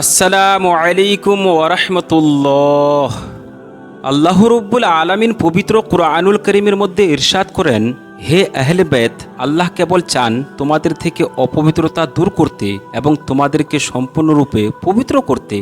আসসালামু আলাইকুম ওরহমতুল্লাহ আল্লাহ রব্বুল আলামিন পবিত্র কুরআনুল করিমের মধ্যে ইরশাদ করেন, হে আহলে বেত আল্লাহ কেবল চান তোমাদের থেকে অপবিত্রতা দূর করতে এবং তোমাদেরকে সম্পূর্ণরূপে পবিত্র করতে।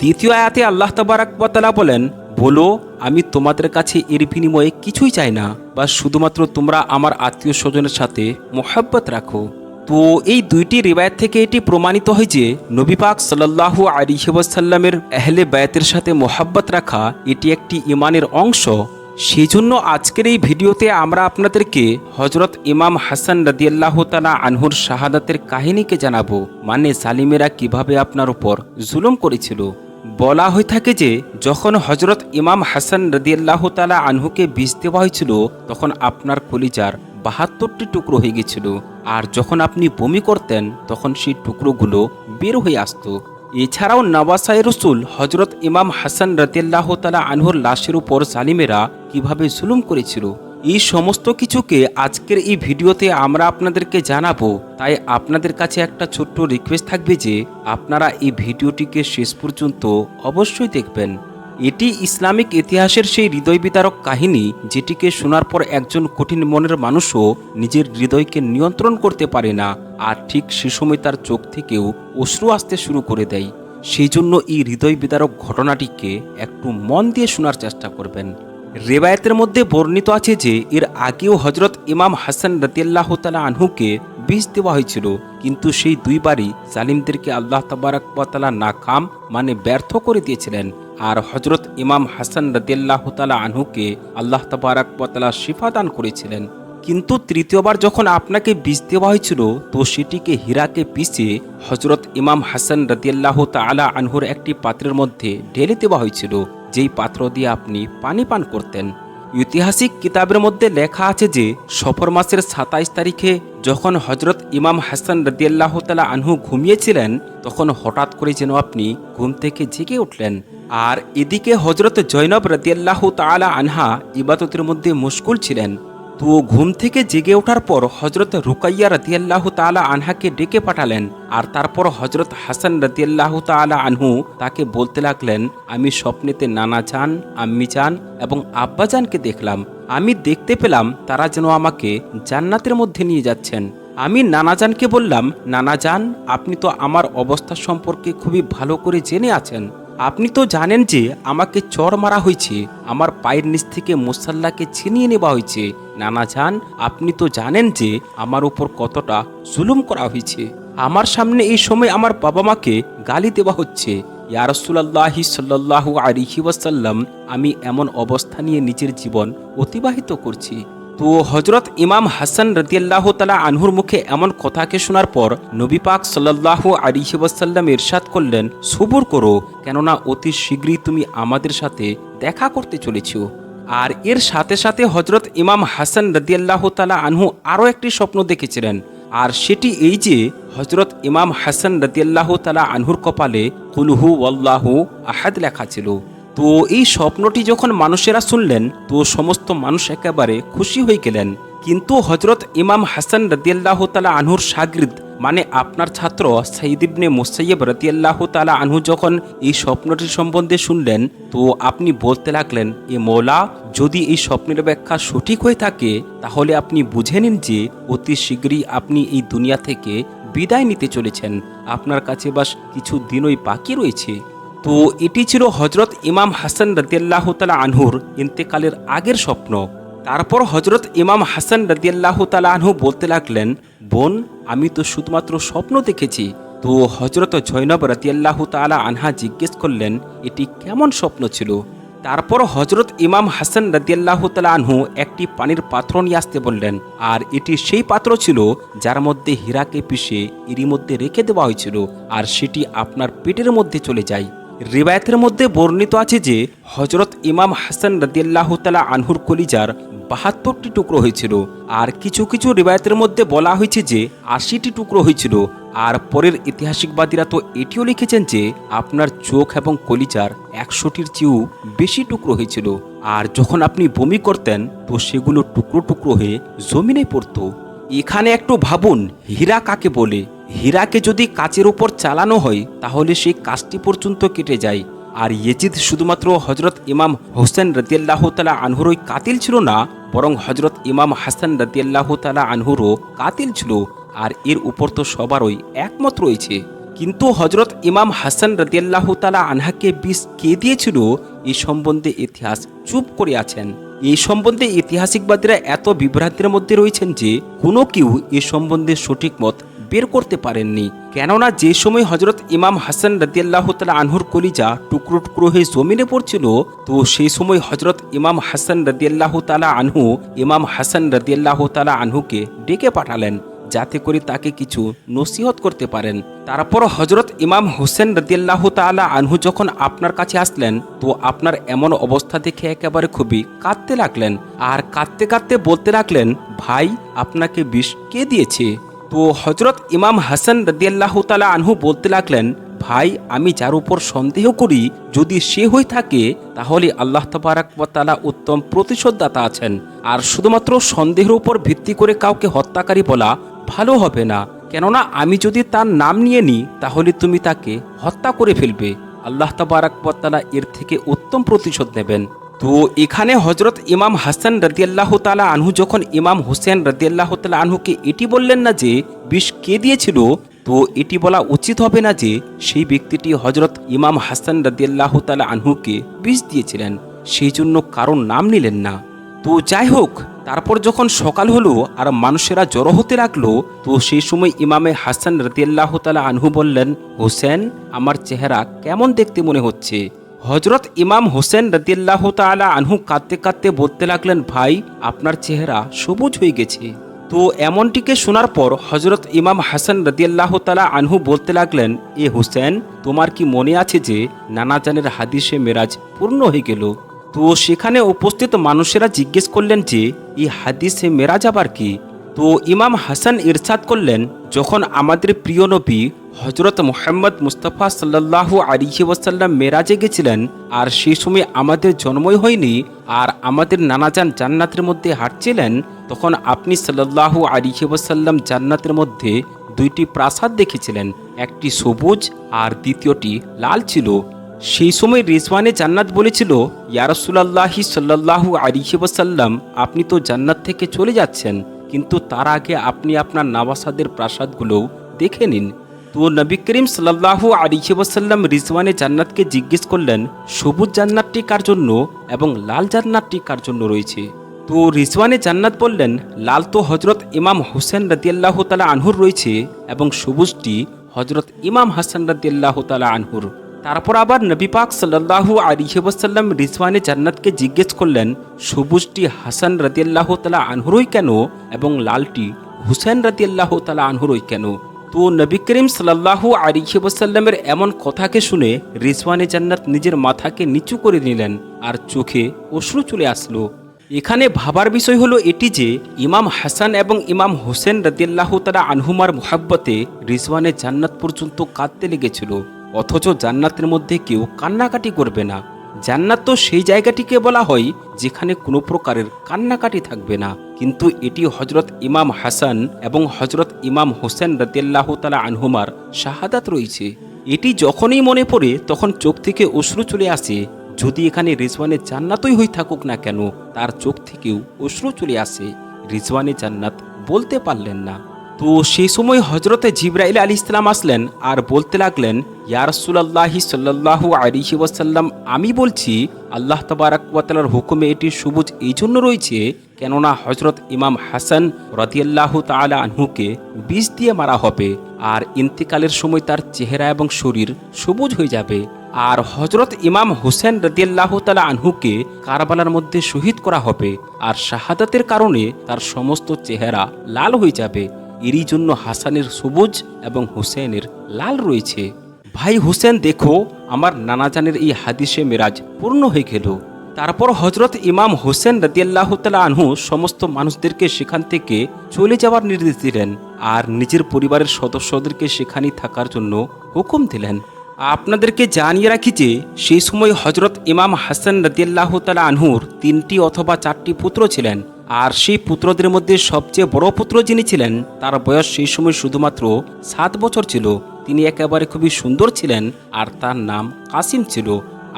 দ্বিতীয় আয়াতে আল্লাহ তাবারাকবাতালা বলেন, বলো, আমি তোমাদের কাছে এর বিনিময়ে কিছুই চাই না বা শুধুমাত্র তোমরা আমার আত্মীয় স্বজনের সাথে মোহাব্বত রাখো। তো এই দুইটি রিবায়ত থেকে এটি প্রমাণিত হয় যে নবী পাক সাল্লাল্লাহু আলাইহি ওয়াসাল্লামের আহলে বায়াতের সাথে মোহাব্বত রাখা এটি একটি ইমানের অংশ। সেই জন্য আজকের এই ভিডিওতে আমরা আপনাদেরকে হজরত ইমাম হাসান রাদিয়াল্লাহু তালা আনহুর শাহাদাতের কাহিনীকে জানাব। মানে সালিমেরা কীভাবে আপনার উপর জুলুম করেছিল। বলা হয়ে থাকে যে যখন হজরত ইমাম হাসান রদিয়াল্লাহ তালা আনহুকে বিষ দেওয়া হয়েছিল, তখন আপনার কলিজার বাহাত্তরটি টুকরো হয়ে গেছিল। আর যখন আপনি বমি করতেন, তখন সেই টুকরোগুলো বের হয়ে আসতো। এছাড়াও নওয়াসাই রসুল হজরত ইমাম হাসান রদিয়াল্লাহ তালা আনহুর লাশের উপর সালিমেরা কীভাবে জুলুম করেছিল, এই সমস্ত কিছুকে আজকের এই ভিডিওতে আমরা আপনাদেরকে জানাব। তাই আপনাদের কাছে একটা ছোট্ট রিকোয়েস্ট থাকবে যে, আপনারা এই ভিডিওটিকে শেষ পর্যন্ত অবশ্যই দেখবেন। এটি ইসলামিক ইতিহাসের সেই হৃদয় বিতারক কাহিনী যেটিকে শোনার পর একজন কঠিন মনের মানুষও নিজের হৃদয়কে নিয়ন্ত্রণ করতে পারে না, আর ঠিক সে সময় তার চোখ থেকেও অশ্রু আসতে শুরু করে দেয়। সেই জন্য এই হৃদয় বিতারক ঘটনাটিকে একটু মন দিয়ে শোনার চেষ্টা করবেন। রেবায়তের মধ্যে বর্ণিত আছে যে এর আগেও হজরত ইমাম হাসান রতিয়াল্লাহ তালা আনহুকে বিষ দেওয়া হয়েছিল, কিন্তু সেই দুইবারই জালিমদেরকে আল্লাহ তাবারাকতালা নাকাম মানে ব্যর্থ করে দিয়েছিলেন। আর হজরত ইমাম হাসান রতিয়াল্লাহ তালা আনহুকে আল্লাহ তাবারাকতালা শিফা দান করেছিলেন। কিন্তু তৃতীয়বার যখন আপনাকে বিষ দেওয়া হয়েছিল, তো সেটিকে হীরাকে পিষে হজরত ইমাম হাসান রতিয়াল্লাহ তালা আনহুর একটি পাত্রের মধ্যে ঢেলে দেওয়া হয়েছিল। যেই পাত্র দিয়ে আপনি পানি পান করতেন, ঐতিহাসিক কিতাবের মধ্যে লেখা আছে যে, সফর মাসের সাতাইশ তারিখে যখন হজরত ইমাম হাসান রদিয়াল্লাহ তালা আনহু ঘুমিয়েছিলেন, তখন হঠাৎ করে যেন আপনি ঘুম থেকে জেগে উঠলেন। আর এদিকে হজরত জৈনব রদিয়াল্লাহ তালা আনহা ইবাদতের মধ্যে মুশকুল ছিলেন। তো ঘুম থেকে জেগে ওঠার পর হজরত রুকাইয়া রতিয়াল্লাহ তালা আনহাকে ডেকে পাঠালেন আর তারপর হজরত হাসান রতিয়াল্লাহ তালা আনহু তাকে বলতে লাগলেন, আমি স্বপ্নেতে নানা চান, আম্মি চান এবং আব্বাজানকে দেখলাম। আমি দেখতে পেলাম তারা যেন আমাকে জান্নাতের মধ্যে নিয়ে যাচ্ছেন। আমি নানাজানকে বললাম নানাজান আপনি তো আমার অবস্থা সম্পর্কে খুবই ভালো করে জেনে আছেন। আপনি তো জানেন যে আমাকে চর মারা হয়েছে, আমার পায়ের নিচ থেকে মুসাল্লাকে ছিনিয়ে নেওয়া হয়েছে। নানা যান আপনি তো জানেন যে আমার উপর কতটা জুলুম করা হয়েছে। আমার সামনে এই সময় আমার বাবা মাকে গালি দেওয়া হচ্ছে। ইয়ারসুল্লাহি সাল্লাহ আলিহি ওয়াসাল্লাম, আমি এমন অবস্থা নিয়ে নিজের জীবন অতিবাহিত করছি। তো হজরত ইমাম হাসান রদিয়াল্লাহ তালা আনহুর মুখে এমন কথাকে শোনার পর নবী পাক সাল্লাহ আলিহি ওয়াসাল্লাম ইরশাদ করলেন, সবুর করো, কেননা অতি শীঘ্রই তুমি আমাদের সাথে দেখা করতে চলেছ। আর এর সাথে সাথে হজরত ইমাম হাসান রদিয়াল্লাহ তালা আনহু আরও একটি স্বপ্ন দেখেছিলেন। আর সেটি এই যে হজরত ইমাম হাসান রদিয়াল্লাহ তালা আনহুর কপালে কুলহু ওয়াল্লাহু আহাদ লেখা ছিল। তো এই স্বপ্নটি যখন মানুষেরা শুনলেন, তো সমস্ত মানুষ একেবারে খুশি হয়ে গেলেন। কিন্তু হজরত ইমাম হাসান রদিয়াল্লাহ তালা আনহুর সাগরিদ মানে আপনার ছাত্র সাইদিবনে মুসাইব রতিয়াল্লাহ তালা আনহু যখন এই স্বপ্নটি সম্বন্ধে শুনলেন, তো আপনি বলতে লাগলেন, এ মৌলা যদি এই স্বপ্নের ব্যাখ্যা সঠিক হয়ে থাকে, তাহলে আপনি বুঝে নিন যে অতি শীঘ্রই আপনি এই দুনিয়া থেকে বিদায় নিতে চলেছেন। আপনার কাছে বাস কিছু দিনই বাকি রয়েছে। তো এটি ছিল হজরত ইমাম হাসান রদিয়াল্লাহ তালা আনহুর ইন্তেকালের আগের স্বপ্ন। তারপর হজরত ইমাম হাসান রদিয়াল্লাহ তালা আনহু বলতে লাগলেন, বোন, আমি তো শুধুমাত্র স্বপ্ন দেখেছি। তো হজরত জৈনব রতিয়াল্লাহ তালা আনহা জিজ্ঞেস করলেন, এটি কেমন স্বপ্ন ছিল? তারপর হজরত ইমাম হাসান রদিয়াল্লাহ তালা আনহু একটি পানির পাত্র নিয়ে আসতে বললেন, আর এটি সেই পাত্র ছিল যার মধ্যে হীরাকে পিষে এরই মধ্যে রেখে দেওয়া হয়েছিল, আর সেটি আপনার পেটের মধ্যে চলে যায়। রিবায়তের মধ্যে বর্ণিত আছে যে হজরত ইমাম হাসান রদিয়াল্লাহ তালা আনহুর কলিজার বাহাত্তরটি টুকরো হয়েছিল। আর কিছু কিছু রিবায়তের মধ্যে বলা হয়েছে যে, আশিটি টুকরো হয়েছিল। আর পরের ইতিহাসিকবাদীরা তো এটিও লিখেছেন যে, আপনার চোখ এবং কলিজার একশোটির চেয়েও বেশি টুকরো হয়েছিল। আর যখন আপনি বমি করতেন, তো সেগুলো টুকরো টুকরো হয়ে জমিনে পড়তো। এখানে একটু ভাবুন, হীরা কাকে বলে? হীরাকে যদি কাচের উপর চালানো হয়, তাহলে সেই কাজটি পর্যন্ত কেটে যায়। আর ইয়েজিদ শুধুমাত্র হজরত ইমাম হোসেন রদিয়াল্লাহ তালা আনহুরই কাতিল ছিল না, বরং হজরত ইমাম হাসান রদিয়াল্লাহ তালা আনহুরও কাতিল ছিল, আর এর উপর তো সবারই একমত রয়েছে। কিন্তু হজরত ইমাম হাসান রদিয়াল্লাহ তালা আনহাকে বিষ কে দিয়েছিল এই সম্বন্ধে ইতিহাস চুপ করে আছেন। এই সম্বন্ধে ঐতিহাসিকবাদীরা এত বিভ্রান্তির মধ্যে রয়েছেন যে, কোনো কেউ এ সম্বন্ধে সঠিক মত বের করতে পারেননি। কেননা যে সময় হজরত ইমাম হাসান রদিয়াল্লাহ তালা আনহুর কলিজা টুকরো টুকরো হয়ে জমিনে পড়ছিল, তো সেই সময় হজরত ইমাম হাসান রদিয়াল্লাহ তালা আনহু ইমাম হাসান রদিয়াল্লাহ তালা আনহুকে ডেকে পাঠালেন, যাতে করে তাকে কিছু নসিহত করতে পারেন। তারপর হজরত ইমাম হোসেন রদিয়াল্লাহ তালা আনহু যখন আপনার কাছে আসলেন, তো আপনার এমন অবস্থা দেখে একেবারে খুবই কাঁদতে লাগলেন। আর কাঁদতে কাঁদতে বলতে লাগলেন, ভাই, আপনাকে বিষ কে দিয়েছে? তো হজরত ইমাম হাসান রদিয়াল্লাহ তালা আনহু বলতে লাগলেন, ভাই, আমি যার উপর সন্দেহ করি, যদি সে হয়ে থাকে, তাহলে আল্লাহ তালা উত্তম প্রতিশোধদাতা আছেন। আর শুধুমাত্র সন্দেহের উপর ভিত্তি করে কাউকে হত্যাকারী বলা ভালো হবে না। কেননা আমি যদি তার নাম নিয়ে নিই, তাহলে তুমি তাকে হত্যা করে ফেলবে। আল্লাহ তালা এর থেকে উত্তম প্রতিশোধ নেবেন। তো এখানে হজরত ইমাম হাসান রদিয়াল্লাহ তালা আনহু যখন ইমাম হোসেন রদিয়াল্লাহ তালা আনহুকে এটি বললেন না যে, বিষ কে দিয়েছিল? তো এটি বলা উচিত হবে না যে, সেই ব্যক্তিটি হজরত ইমাম হাসান রদিয়াল্লাহ তালা আনহুকে বিষ দিয়েছিলেন। সেই জন্য কারণ নাম নিলেন না। তো যাই হোক, তারপর যখন সকাল হলো আর মানুষেরা জড়ো হতে লাগল, তো সেই সময় ইমামে হাসান রদিয়াল্লাহ তালা আনহু বললেন, হোসেন, আমার চেহারা কেমন দেখতে মনে হচ্ছে? হজরত ইমাম হোসেন রদিয়াল্লাহ তালা আনহু কাঁদতে কাঁদতে বলতে লাগলেন, ভাই, আপনার চেহারা সবুজ হয়ে গেছে। তো এমনটিকে শোনার পর হজরত ইমাম হাসান রদিয়াল্লাহ তালা আনহু বলতে লাগলেন, এ হোসেন, তোমার কি মনে আছে যে নানাজানের হাদিসে মেরাজ পূর্ণ হয়ে গেল? তো সেখানে উপস্থিত মানুষেরা জিজ্ঞেস করলেন যে, এই হাদিসে মেরাজ আবার কি? তো ইমাম হাসান ইরশাদ করলেন, যখন আমাদের প্রিয় নবী হজরত মোহাম্মদ মুস্তাফা সাল্লাহ আলিহি ওয়াসাল্লাম মেরাজে গেছিলেন, আর সেই সময় আমাদের জন্মই হয়নি, আর আমাদের নানাজান জান্নাতের মধ্যে হাঁটছিলেন, তখন আপনি সাল্লাহ আলিহি ওয়াসাল্লাম জান্নাতের মধ্যে দুইটি প্রাসাদ দেখেছিলেন, একটি সবুজ আর দ্বিতীয়টি লাল ছিল। সেই সময় রিজওয়ানে জান্নাত বলেছিল ইয়ারসুলাল্লাহি সাল্লাহু আলিহি ওয়াসাল্লাম, আপনি তো জান্নাত থেকে চলে যাচ্ছেন। কিন্তু তার আগে আপনি আপনার নাবাসাদের প্রাসাদগুলো দেখে নিন। তো নবী করিম সাল্লাহু আলিহি ওয়াসাল্লাম রিজওয়ানে জান্নাতকে জিজ্ঞেস করলেন, সবুজ জান্নাতটি কার জন্য এবং লাল জান্নাতটি কার জন্য রয়েছে? তো রিজওয়ানে জান্নাত বললেন, লাল তো হজরত ইমাম হোসেন রদিয়াল্লাহ তালা আনহুর রয়েছে এবং সবুজটি হজরত ইমাম হাসান রদিয়াল্লাহ তালা আনহুর। তারপর আবার নবী পাক সাল্লাহু আলিহাসাল্লাম রিজওয়ানে জান্নাতকে জিজ্ঞেস করলেন, সবুজটি হাসান রদিয়াল্লাহ তালা আনহুরই কেন? এবং লালটি হুসেন রদিয়াল্লাহ তালা আনহুরই কেন? তো নবী করিম সাল্লাহু আলিহাসাল্লামের এমন কথাকে শুনে রিজওয়ানে জান্নাত নিজের মাথাকে নিচু করে নিলেন আর চোখে অশ্রু চলে আসলো। এখানে ভাবার বিষয় হলো এটি যে, ইমাম হাসান এবং ইমাম হোসেন রদিয়াল্লাহ তালা আনহুমার মোহাব্বতে রিজওয়ানে জান্নাত পর্যন্ত কাঁদতে লেগেছিল। অথচ জান্নাতের মধ্যে কেউ কান্নাকাটি করবে না। জান্নাত তো সেই জায়গাটিকে বলা হয় যেখানে কোনো প্রকারের কান্নাকাটি থাকবে না। কিন্তু এটি হজরত ইমাম হাসান এবং হজরত ইমাম হোসেন রতিয়াল্লাহ তালা আনহুমার শাহাদাত রয়েছে। এটি যখনই মনে পড়ে, তখন চোখ থেকে অশ্রু চলে আসে। যদি এখানে রিজওয়ানে জান্নাতই হয়ে থাকুক না কেন, তার চোখ থেকেও অশ্রু চলে আসে। রিজওয়ানে জান্নাত বলতে পারলেন না। তো সেই সময় হজরতে জিব্রাইল আলী ইসলাম আসলেন আর বলতে লাগলেন ইয়ারসুল্লাহি সাল্লাহু আলিহি আমি বলছি, আল্লাহ তবারাকালার হুকুমে এটি সবুজ এই জন্য রয়েছে কেননা হজরত ইমাম হাসান রদিয়াল্লাহ তালা আনহুকে বিষ দিয়ে মারা হবে আর ইন্তিকালের সময় তার চেহারা এবং শরীর সবুজ হয়ে যাবে। আর হজরত ইমাম হুসেন রদিয়াল্লাহ তালা আনহুকে কারবালার মধ্যে শহীদ করা হবে আর শাহাদাতের কারণে তার সমস্ত চেহারা লাল হয়ে যাবে। এরই জন্য হাসানের সবুজ এবং হুসেনের লাল রয়েছে। ভাই হুসেন, দেখো, আমার নানাজানের এই হাদিসে মেরাজ পূর্ণ হয়ে গেল। তারপর হজরত ইমাম হোসেন রদিয়াল্লাহ তালা আনহু সমস্ত মানুষদেরকে সেখান থেকে চলে যাওয়ার নির্দেশ দিলেন আর নিজের পরিবারের সদস্যদেরকে সেখানেই থাকার জন্য হুকুম দিলেন। আপনাদেরকে জানিয়ে রাখি যে, সেই সময় হজরত ইমাম হাসান রদিয়াল্লাহ তালা আনহুর তিনটি অথবা চারটি পুত্র ছিলেন। আর সেই পুত্রদের মধ্যে সবচেয়ে বড় পুত্র যিনি ছিলেন, তার বয়স সেই সময় শুধুমাত্র সাত বছর ছিল। তিনি একেবারে খুবই সুন্দর ছিলেন আর তার নাম কাসিম ছিল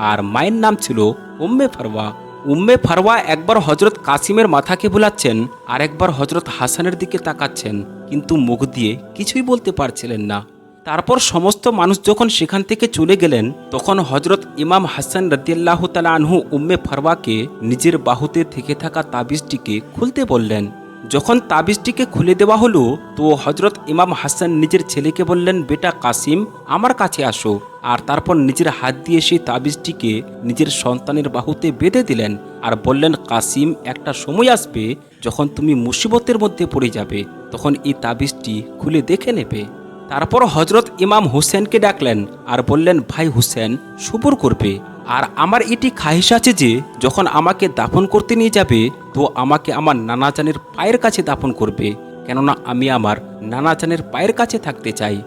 আর মায়ের নাম ছিল উম্মে ফারওয়া। উম্মে ফারওয়া একবার হজরত কাসিমের মাথাকে বুলাচ্ছেন আর একবার হজরত হাসানের দিকে তাকাচ্ছেন, কিন্তু মুখ দিয়ে কিছুই বলতে পারছিলেন না। তারপর সমস্ত মানুষ যখন সেখান থেকে চলে গেলেন, তখন হজরত ইমাম হাসান রদিয়াল্লাহ তালা আনহু উম্মে ফারওয়াকে নিজের বাহুতে থেকে থাকা তাবিজটিকে খুলতে বললেন। যখন তাবিজটিকে খুলে দেওয়া হলো, তো হজরত ইমাম হাসান নিজের ছেলেকে বললেন, বেটা কাসিম, আমার কাছে আসো। আর তারপর নিজের হাত দিয়ে সেই তাবিজটিকে নিজের সন্তানের বাহুতে বেঁধে দিলেন আর বললেন, কাসিম, একটা সময় আসবে যখন তুমি মুসিবতের মধ্যে পড়ে যাবে। তখন এই তাবিজটি খুলে দেখে নেবে। তারপর হজরত ইমাম হুসেনকে ডাকলেন আর বললেন, ভাই হুসেন সুপুর করবে। আর আমার এটি খাহিস আছে যে, যখন আমাকে দাফন করতে নিয়ে যাবে, তো আমাকে আমার নানাজানের পায়ের কাছে দাফন করবে। কেননা আমি আমার নানাজানের পায়ের কাছে থাকতে চাই।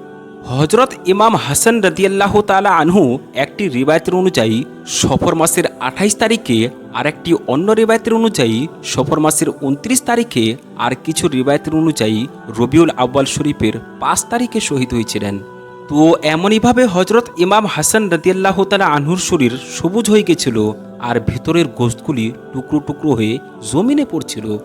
হজরত ইমাম হাসান রদিয়াল্লাহ তালা আনহু একটি রিবায়তের অনুযায়ী সফর মাসের আঠাইশ তারিখে আর একটি অন্য রিবায়তের অনুযায়ী সফর মাসের উনত্রিশ তারিখে আর কিছু রিবায়তের অনুযায়ী রবিউল আব্বাল শরীফের পাঁচ তারিখে শহীদ হয়েছিলেন। তো এমনইভাবে হজরত ইমাম হাসান রদিয়াল্লাহ তালা আনহুর শরীর সবুজ হয়ে গেছিল আর ভেতরের গোস্তগুলি টুকরো টুকরো হয়ে জমিনে পড়ছিল।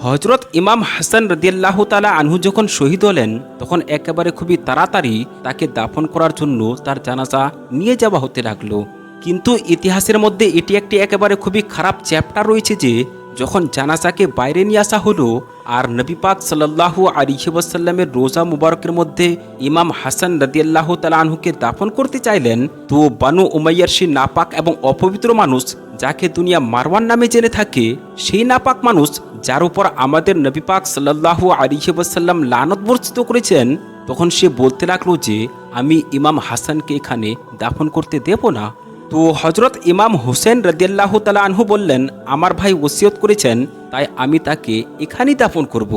হজরত ইমাম হাসান রদিয়াল্লাহ তালা আনহু যখন শহীদ হলেন, তখন একেবারে খুবই তাড়াতাড়ি তাকে দাফন করার জন্য তার জানাজা নিয়ে যাওয়া হতে লাগল। কিন্তু ইতিহাসের মধ্যে এটি একটি একেবারে খুবই খারাপ চ্যাপ্টার রয়েছে যে যখন জানাজাকে বাইরে নিয়ে আসা হলো, আর নবী পাক সাল্লাহ আলিহাসাল্লামের রোজা মুবারকের মধ্যে ইমাম হাসান রদিয়াল্লাহ তালা আনহুকে দাফন করতে চাইলেন, তো বানু উমাইয়ার সেই নাপাক এবং অপবিত্র মানুষ যাকে দুনিয়া মারওয়ান নামে জেনে থাকে, সেই নাপাক মানুষ যার উপর আমাদের নবী পাক সাল্লাহু আলিহাসাল্লাম লানত বর্ষিত করেছেন, তখন সে বলতে লাগল যে, আমি ইমাম হাসানকে এখানে দাফন করতে দেব না। তো হজরত ইমাম হুসেন রদিয়াল্লাহ তালা আনহু বললেন, আমার ভাই ওসিয়ত করেছেন, তাই আমি তাকে এখানেই দাফন করব।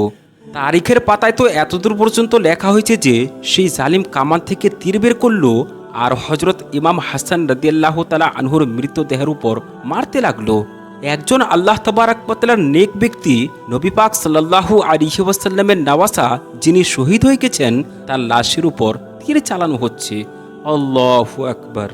তারিখের পাতায় তো এতদূর পর্যন্ত লেখা হয়েছে যে, সেই জালিম কামান থেকে তীর বের করল আর হজরত ইমাম হাসান রদিয়াল্লাহ তালা আনহুর মৃতদেহের উপর মারতে লাগল। একজন আল্লাহ তবারাকতালার নেক ব্যক্তি নবী পাক সাল্লাহু আলিহি ওয়াসাল্লামের নওয়াসা যিনি শহীদ হয়ে গেছেন, তার লাশের উপর তীর চালানো হচ্ছে। আল্লাহ আকবার।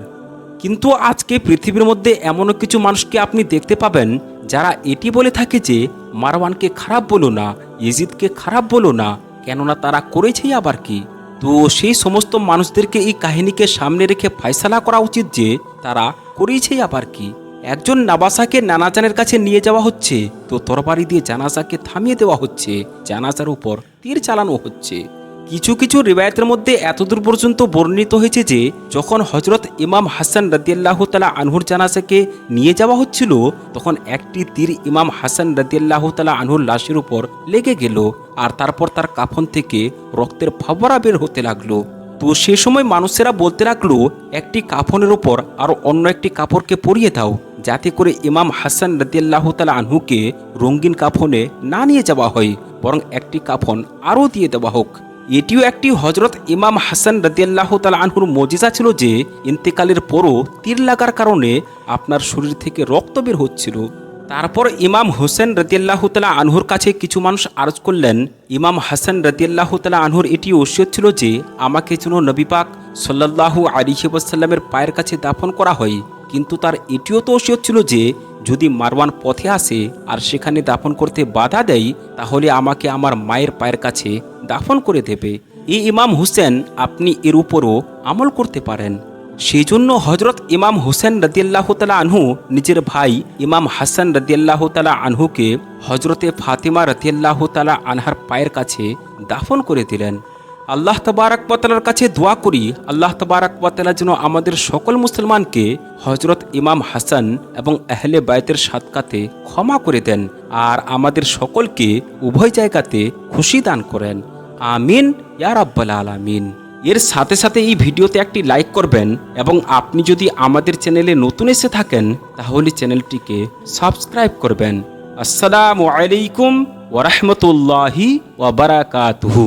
কিন্তু আজকে পৃথিবীর মধ্যে এমনও কিছু মানুষকে আপনি দেখতে পাবেন যারা এটি বলে থাকে যে, মারওয়ানকে খারাপ বলো না ইজিদকে খারাপ বলো না, কেননা তারা করেছেই আবার কি? তো সেই সমস্ত মানুষদেরকে এই কাহিনীকে সামনে রেখে ফয়সালা করা উচিত যে, তারা করেছেই আবার কি? একজন নাবাসাকে নানাজানের কাছে নিয়ে যাওয়া হচ্ছে, তো তরবারি দিয়ে জানাজাকে থামিয়ে দেওয়া হচ্ছে, জানাজার উপর তীর চালানো হচ্ছে। কিছু কিছু রিবায়তের মধ্যে এতদূর পর্যন্ত বর্ণিত হয়েছে যে, যখন হজরত ইমাম হাসান রদিয়াল্লাহ তালা আনহুর জানাসাকে নিয়ে যাওয়া হচ্ছিল, তখন একটি তীর ইমাম হাসান রদিয়াল্লাহ তালা আনহুর লাশের উপর লেগে গেল আর তারপর তার কাফন থেকে রক্তের ফাবরা বের হতে লাগল। তো সে সময় মানুষেরা বলতে লাগল, একটি কাফনের ওপর আরও অন্য একটি কাপড়কে পরিয়ে দাও, যাতে করে ইমাম হাসান রদিয়াল্লাহ তালা আনহুকে রঙিন কাফনে না নিয়ে যাওয়া হয়, বরং একটি কাফন আরও দিয়ে দেওয়া হোক। এটিও একটি হজরত ইমাম হাসান রদিয়াল্লাহ তালা আনহুর মজিজা ছিল যে ইন্তেকালের পরও তীর লাগার কারণে আপনার শরীর থেকে রক্ত বের হচ্ছিল। তারপর ইমাম হোসেন রদিয়াল্লাহ তালা আনহুর কাছে কিছু মানুষ আরজ করলেন, ইমাম হাসান রদিয়াল্লাহ তালা আনহুর এটি ওসিয়ত ছিল যে আমাকে যেন নবীপাক সাল্লাহু আলিহিবাসাল্লামের পায়ের কাছে দাফন করা হয়। কিন্তু তার এটিও তো ওসিয়ত ছিল যে যদি মারওয়ান পথে আসে আর সেখানে দাফন করতে বাধা দেয়, তাহলে আমাকে আমার মায়ের পায়ের কাছে দাফন করে দেবে। এই ইমাম হুসেন আপনি এর উপরও আমল করতে পারেন। সেই জন্য হজরত ইমাম হুসেন রদিয়াল্লাহ তালা আনহু নিজের ভাই ইমাম হাসান রদিয়াল্লাহ তালা আনহুকে হজরতে ফাতিমা রদিয়াল্লাহ তালা আনহার পায়ের কাছে দাফন করে দিলেন। আল্লাহ তবারকবতালার কাছে দোয়া করি, আল্লাহ তবারকবতালা যেন আমাদের সকল মুসলমানকে হজরত ইমাম হাসান এবং আহলে বায়তের সাতকাতে ক্ষমা করে দেন আর আমাদের সকলকে উভয় জায়গাতে খুশি দান করেন। আমিন, ইয়া রাব্বাল আলামিন। এর সাথে সাথে এই ভিডিওতে একটি লাইক করবেন এবং আপনি যদি আমাদের চ্যানেলে নতুন এসে থাকেন, তাহলে চ্যানেলটিকে সাবস্ক্রাইব করবেন। আসসালামু আলাইকুম ওরহমতুল্লাহি ওবরাকাতুহু